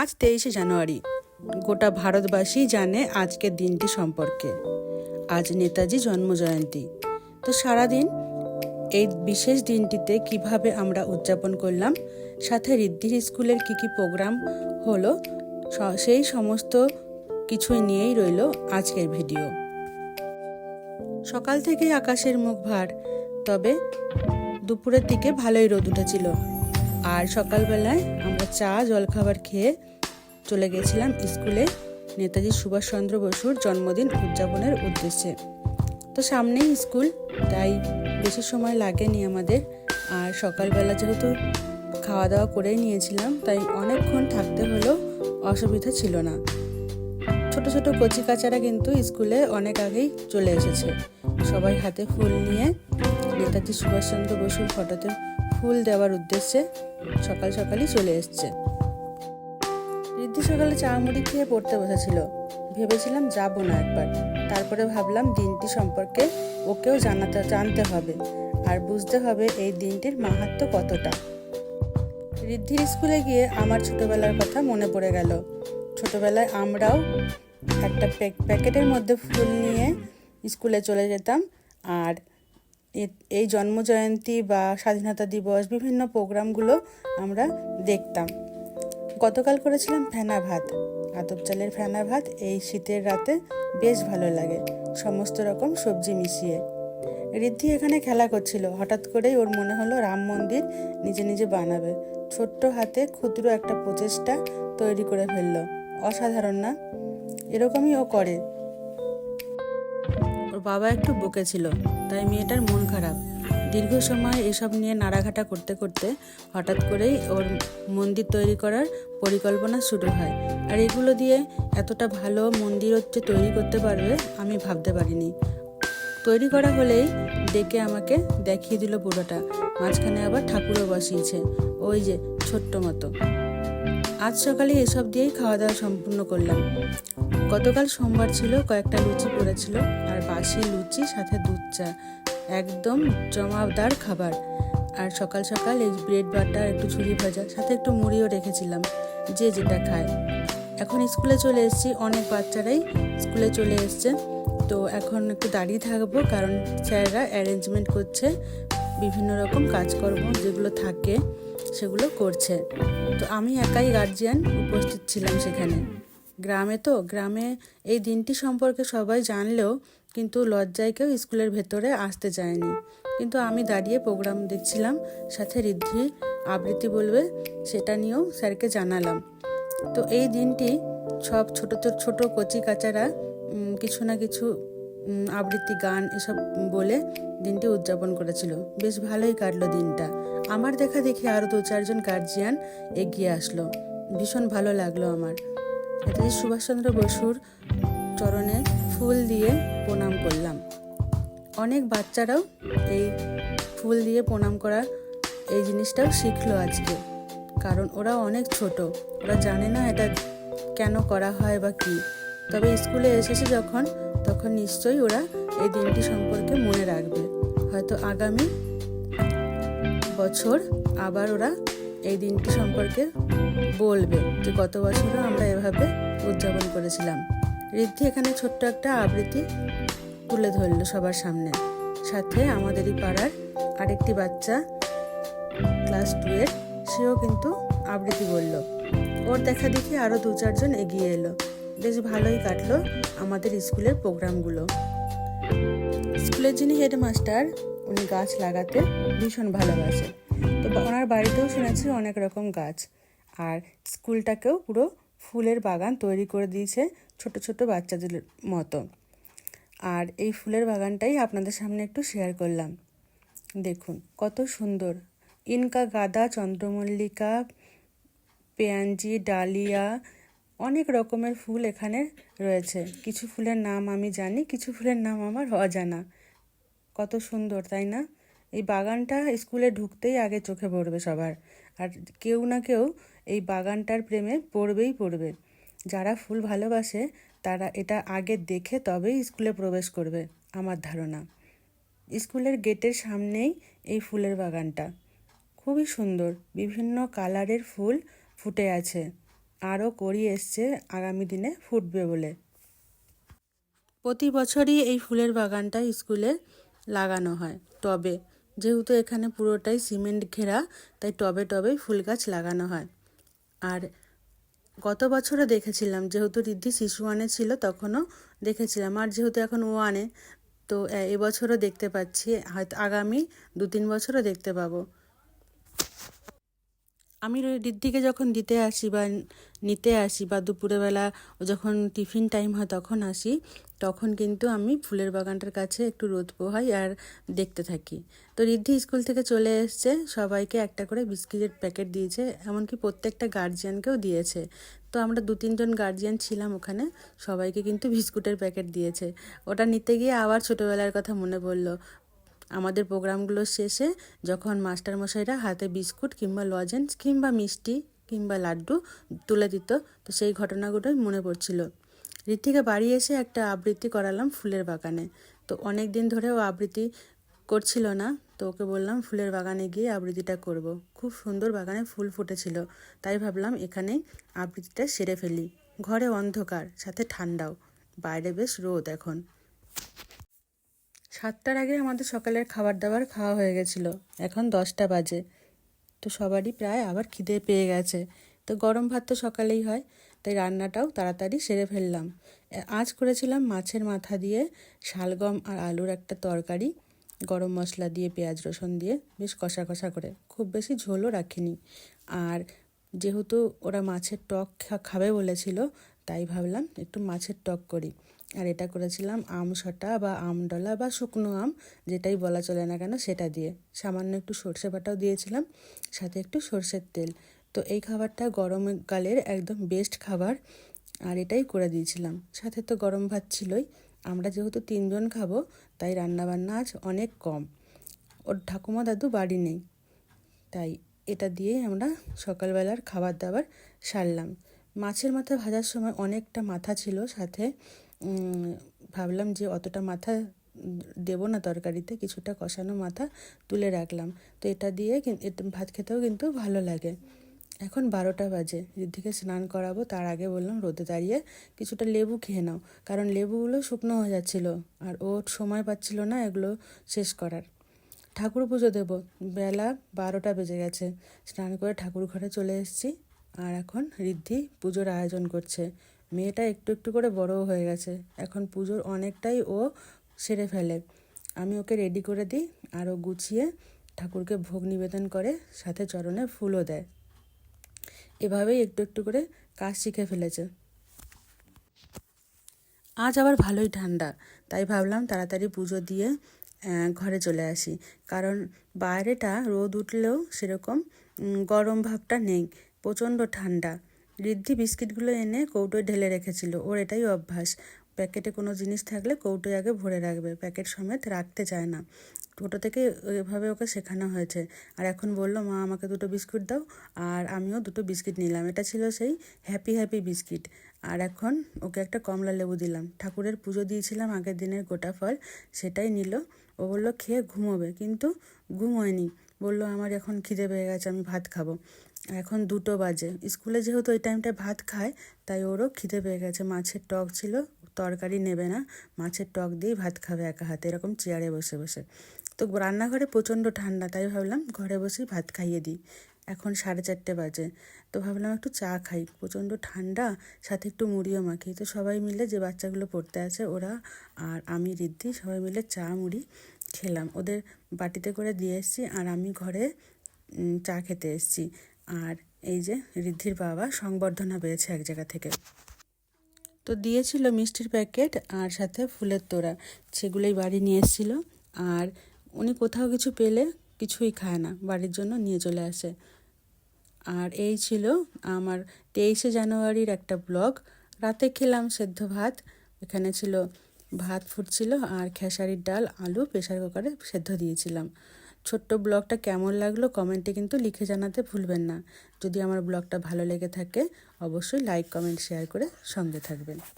আজ তেইশে জানুয়ারি। গোটা ভারতবাসী জানে আজকের দিনটি সম্পর্কে। আজ নেতাজি জন্মজয়ন্তী। তো সারাদিন এই বিশেষ দিনটিতে কীভাবে আমরা উদযাপন করলাম, সাথে রিদ্ধির স্কুলের কি কি প্রোগ্রাম হলো সেই সমস্ত কিছুই নিয়েই রইল আজকের ভিডিও। সকাল থেকেই আকাশের মুখ ভার, তবে দুপুরের দিকে ভালোই রোদ উঠেছিল। আর সকালবেলায় আমরা চা, জলখাবার খেয়ে চলে গেছিলাম স্কুলে। নেতাজি সুভাষচন্দ্র বসুর জন্মদিন উদযাপনের উদ্দেশ্যে। তো সামনেই স্কুল, তাই বেশি সময় লাগেনি আমাদের। আর সকালবেলা যেহেতু খাওয়া দাওয়া করেই নিয়েছিলাম, তাই অনেকক্ষণ থাকতে হলেও অসুবিধা ছিল না। ছোট ছোট কচি কাচারা কিন্তু স্কুলে অনেক আগেই চলে এসেছে। সবাই হাতে ফুল নিয়ে নেতাজি সুভাষচন্দ্র বসুর ফটোতে ফুল দেওয়ার উদ্দেশ্যে সকাল সকালই চলে এসছে। রিদ্ধি সকালে চা মুড়ি খেয়ে পড়তে বসেছিল। ভেবেছিলাম যাব না একবার। তারপরে ভাবলাম দিনটি সম্পর্কে ওকেও জানাতে, জানতে হবে। আর বুঝতে হবে এই দিনটির মাহাত্ম্য কতটা। রিদ্ধির স্কুলে গিয়ে আমার ছোটবেলার কথা মনে পড়ে গেল। ছোটবেলায় আমরাও একটা প্যাক- প্যাকেটের মধ্যে ফুল নিয়ে স্কুলে চলে যেতাম। আর এই জন্মজয়ন্তী বা স্বাধীনতা দিবস বিভিন্ন প্রোগ্রামগুলো আমরা দেখতাম। গতকাল করেছিলাম ফেনা ভাত, আতপ চালের ফেনা ভাত, এই শীতের রাতে বেশ ভালো লাগে, সমস্ত রকম সবজি মিশিয়ে। ঋদ্ধি এখানে খেলা করছিল, হঠাৎ করেই ওর মনে হলো রাম মন্দির নিজে নিজে বানাবে। ছোট্ট হাতে ক্ষুদ্র একটা প্রচেষ্টা তৈরি করে ফেলল, অসাধারণ না? এরকমই ও করে। বাবা একটু বকেছিল তাই মেয়েটার মন খারাপ। দীর্ঘ সময় এসব নিয়ে নাড়াঘাটা করতে করতে হঠাৎ করেই ওর মন্দির তৈরি করার পরিকল্পনা শুরু হয়। আর এগুলো দিয়ে এতটা ভালো মন্দির হচ্ছে তৈরি করতে পারবে আমি ভাবতে পারিনি। তৈরি করা হলেই ডেকে আমাকে দেখিয়ে দিল বুড়োটা, মাঝখানে আবার ঠাকুরও বসিয়েছে, ওই যে ছোট্ট মতো। আজ সকালে এসব দিয়েই খাওয়া দাওয়া সম্পূর্ণ করলাম। গতকাল সোমবার ছিল, কয়েকটা লুচি পড়েছিল, আর বাসি লুচি, সাথে দুধ চা। একদম জমাদার খাবার। আর সকাল সকাল এই ব্রেড বাটার একটু ঝুড়ি ভাজা, সাথে একটু মুড়িও রেখেছিলাম, যে যেটা খায়। এখন স্কুলে চলে এসেছি, অনেক বাচ্চারাই স্কুলে চলে এসছে। তো এখন একটু দাঁড়িয়ে থাকব, কারণ স্যাররা অ্যারেঞ্জমেন্ট করছে, বিভিন্ন রকম কাজকর্ম যেগুলো থাকে। সেগুলো করছে। তো আমি একাই গার্জিয়ান উপস্থিত ছিলাম সেখানে। গ্রামে তো, গ্রামে এই দিনটি সম্পর্কে সবাই জানলেও কিন্তু লজ্জায় কেউ স্কুলের ভেতরে আসতে চায়নি। কিন্তু আমি দাঁড়িয়ে প্রোগ্রাম দেখছিলাম, সাথে ঋদ্ধি আবৃত্তি বলবে, সেটা নিয়েও স্যারকে জানালাম। তো এই দিনটি সব ছোট ছোট ছোট কচি কাচারা কিছু না কিছু আবৃত্তি, গান এসব বলে দিনটি উদযাপন করেছিল। বেশ ভালোই কাটলো দিনটা। আমার দেখা দেখি আরও দু চারজন গার্জিয়ান এগিয়ে আসলো। ভীষণ ভালো লাগল আমার। নেতাজি সুভাষচন্দ্র বসুর চরণে ফুল দিয়ে প্রণাম করলাম। অনেক বাচ্চারাও এই ফুল দিয়ে প্রণাম করা এই জিনিসটাও শিখলো আজকে। কারণ ওরা অনেক ছোট, ওরা জানে না এটা কেন করা হয় বা কি। তবে স্কুলে এসেছে যখন, তখন নিশ্চয়ই ওরা এই দিনটি সম্পর্কে মনে রাখবে। হয়তো আগামী বছর আবার ওরা এই দিনটি সম্পর্কে বলবে যে গত বছরও আমরা এভাবে উদযাপন করেছিলাম। ঋদ্ধি এখানে ছোট্ট একটা আবৃত্তি তুলে ধরলো সবার সামনে। সাথে আমাদেরই পাড়ার আরেকটি বাচ্চা ক্লাস টু এর, সেও কিন্তু আবৃত্তি বলল। ওর দেখা দেখি আরও দু চারজন এগিয়ে এলো। বেশ ভালোই কাটলো আমাদের স্কুলের প্রোগ্রামগুলো। স্কুলের যিনি হেডমাস্টার উনি গাছ লাগাতে ভীষণ ভালোবাসে। তো ওনার বাড়িতেও শুনেছি অনেক রকম গাছ। আর স্কুলটাকেও পুরো ফুলের বাগান তৈরি করে দিয়েছে ছোট ছোট বাচ্চাদের মতো। আর এই ফুলের বাগানটাই আপনাদের সামনে একটু শেয়ার করলাম। দেখুন, কত সুন্দর। ইনকা গাদা, চন্দ্রমল্লিকা, পেয়াঞ্জি, ডালিয়া, অনেক রকমের ফুল এখানে রয়েছে। কিছু ফুলের নাম আমি জানি, কিছু ফুলের নাম আমার অজানা। কত সুন্দর, তাই না? এই বাগানটা স্কুলে ঢুকতেই আগে চোখে পড়বে সবার। আর কেউ না কেউ এই বাগানটার প্রেমে পড়বেই পড়বে। যারা ফুল ভালোবাসে, তারা এটা আগে দেখে তবেই স্কুলে প্রবেশ করবে, আমার ধারণা। স্কুলের গেটের সামনেই এই ফুলের বাগানটা। খুবই সুন্দর, বিভিন্ন কালারের ফুল ফুটে আছে। আরও করি এসছে আগামী দিনে ফুটবে বলে। প্রতি বছরই এই ফুলের বাগানটা স্কুলে লাগানো হয়। টবে। যেহেতু এখানে পুরোটাই সিমেন্ট ঘেরা, তাই টবে টবে ফুল গাছ লাগানো হয়। আর গত বছরও দেখেছিলাম, যেহেতু রিদ্ধি শিশু ওয়ানে ছিল তখনও দেখেছিলাম। আর যেহেতু এখন ওয়ানে তো এবছরও দেখতে পাচ্ছি, হয়তো আগামী দু তিন বছরও দেখতে পাবো। আমি রিদ্ধিকে যখন দিতে আসি বা নিতে আসি বা দুপুরবেলা যখন টিফিন টাইম হয় তখন আসি, তখন কিন্তু আমি ফুলের বাগানটার কাছে একটু রোদ পোহাই আর দেখতে থাকি। তো রিদ্ধি স্কুল থেকে চলে এসছে, সবাইকে একটা করে বিস্কিটের প্যাকেট দিয়েছে, এমনকি প্রত্যেকটা গার্জিয়ানকেও দিয়েছে। তো আমরা দু তিনজন গার্জিয়ান ছিলাম ওখানে, সবাইকে কিন্তু বিস্কুটের প্যাকেট দিয়েছে। ওটা নিতে গিয়ে আবার ছোটোবেলার কথা মনে পড়ল। আমাদের প্রোগ্রামগুলো শেষে যখন মাস্টারমশাইরা হাতে বিস্কুট কিংবা লজেন্স কিংবা মিষ্টি কিংবা লাড্ডু তুলে দিত, তো সেই ঘটনাগুলোই মনে পড়ছিল। ঋতিকা বাড়ি এসে একটা আবৃত্তি করালাম ফুলের বাগানে। তো অনেক দিন ধরে ও আবৃত্তি করছিল না, তো ওকে বললাম, ফুলের বাগানে গিয়ে আবৃত্তিটা করব। খুব সুন্দর বাগানে ফুল ফুটেছিল, তাই ভাবলাম এখানেই আবৃত্তিটা সেরে ফেলি। ঘরে অন্ধকার, সাথে ঠান্ডাও, বাইরে বেশ রোদ এখন। সাতটার আগে আমাদের সকালের খাবার দাবার খাওয়া হয়ে গেছিল। এখন দশটা বাজে। তো সবারই প্রায় আবার খিদে পেয়ে গেছে। তো গরম ভাত তো সকালেই হয়, তাই রান্নাটাও তাড়াতাড়ি সেরে ফেললাম। আজ করেছিলাম মাছের মাথা দিয়ে শালগম আর আলুর একটা তরকারি, গরম মশলা দিয়ে পেঁয়াজ, রসুন দিয়ে বেশ কষা কষা করে। খুব বেশি ঝোলও রাখিনি। আর যেহেতু ওরা মাছের টক খাবে বলেছিল, তাই ভাবলাম একটু মাছের টক করি। আর এটা করেছিলাম আম শটা বা আমডলা বা শুকনো আম, যেটাই বলা চলে না কেন সেটা দিয়ে। সামান্য একটু সর্ষে বাটাও দিয়েছিলাম, সাথে একটু সর্ষের তেল। তো এই খাবারটা গরমকালের একদম বেস্ট খাবার, আর এটাই করে দিয়েছিলাম। সাথে তো গরম ভাত ছিলই, আমরা যেহেতু তিনজন খাব, তাই রান্নাবান্না আজ অনেক কম। ওর ঠাকুমা দাদু বাড়ি নেই, তাই এটা দিয়েই আমরা সকালবেলার খাবার দাবার সারলাম। মাছের মাথা ভাজার সময় অনেকটা মাথা ছিল সাথে ভাবলাম যে অতটা মাথা দেবো না তরকারিতে, কিছুটা কষানো মাথা তুলে রাখলাম। তো এটা দিয়ে ভাত খেতেও কিন্তু ভালো লাগে। এখন বারোটা বাজে ঋদ্ধিকে স্নান করাবো, তার আগে বললাম রোদে দাঁড়িয়ে কিছুটা লেবু খেয়ে নাও, কারণ লেবুগুলো শুকনো হয়ে যাচ্ছিল, আর ও সময় পাচ্ছিল না এগুলো শেষ করার। ঠাকুর পুজো দেবো, বেলা বারোটা বেজে গেছে, স্নান করে ঠাকুর ঘরে চলে এসেছি, আর এখন ঋদ্ধি পুজোর আয়োজন করছে। মেয়েটা একটু একটু করে বড়ও হয়ে গেছে। এখন পুজোর অনেকটাই ও সেরে ফেলে। আমি ওকে রেডি করে দিই আর ও গুছিয়ে ঠাকুরকে ভোগ নিবেদন করে সাথে চরণে ফুলও দেয়। এভাবেই একটু একটু করে কাজ শিখে ফেলেছে। আজ আবার ভালোই ঠান্ডা, তাই ভাবলাম তাড়াতাড়ি পুজো দিয়ে ঘরে চলে আসি। কারণ বাইরেটা রোদ উঠলেও সেরকম গরম ভাবটা নেই, প্রচণ্ড ঠান্ডা। ঋদ্ধি বিস্কিটগুলো এনে কৌটোয় ঢেলে রেখেছিল। ওর এটাই অভ্যাস। প্যাকেটে কোনো জিনিস থাকলে কৌটোয় আগে ভরে রাখবে। প্যাকেট সমেত রাখতে চায় না। ছোটো থেকে এভাবে ওকে শেখানো হয়েছে। আর এখন বলল, মা, আমাকে দুটো বিস্কুট দাও আর আমিও দুটো বিস্কিট নিলাম। এটা ছিল সেই হ্যাপি হ্যাপি বিস্কিট। আর এখন ওকে একটা কমলা লেবু দিলাম। ঠাকুরের পুজো দিয়েছিলাম আগের দিনের গোটা ফল, সেটাই নিল। ও বলল, খেয়ে ঘুমোবে। কিন্তু ঘুমোয়নি বলল, আমার এখন খিদে পেয়ে গেছে, আমি ভাত খাব। এখন দুটো বাজে। স্কুলে যেহেতু ওই টাইমটা ভাত খায়, তাই ওরও খিদে পেয়ে গেছে। মাছের টক ছিল, তরকারি নেবে না। মাছের টক দিয়েই ভাত খাবে একা হাতে, এরকম চেয়ারে বসে বসে। তো রান্নাঘরে প্রচণ্ড ঠান্ডা, তাই ভাবলাম ঘরে বসেই ভাত খাইয়ে দিই। এখন সাড়ে চারটে বাজে। তো ভাবলাম একটু চা খাই। প্রচণ্ড ঠান্ডা, সাথে একটু মুড়িও মাখি। তো সবাই মিলে যে বাচ্চাগুলো পড়তে আছে, ওরা আর আমি রিদ্ধি সবাই মিলে চা, মুড়ি খেলাম। ওদের বাটিতে করে দিয়ে এসেছি আর আমি ঘরে চা খেতে এসেছি। আর এই যে ঋদ্ধির বাবা সংবর্ধনা পেয়েছে এক জায়গা থেকে। তো দিয়েছিল মিষ্টির প্যাকেট আর সাথে ফুলের তোড়া, সেগুলোই বাড়ি নিয়ে এসেছিল। আর উনি কোথাও কিছু পেলে কিছুই খায় না, বাড়ির জন্য নিয়ে চলে আসে। আর এই ছিল আমার তেইশে জানুয়ারির একটা ব্লগ। রাতে খেলাম সেদ্ধ ভাত, এখানে ছিল ভাত ফুটছিল আর খেসারির ডাল, আলু প্রেশার কুকারে সেদ্ধ দিয়েছিলাম। ছোট্ট ব্লগটা কেমন লাগল কমেন্টে কিন্তু লিখে জানাতে ভুলবেন না। যদি আমার ব্লগটা ভালো লেগে থাকে, অবশ্যই লাইক কমেন্ট শেয়ার করে সঙ্গে থাকবেন।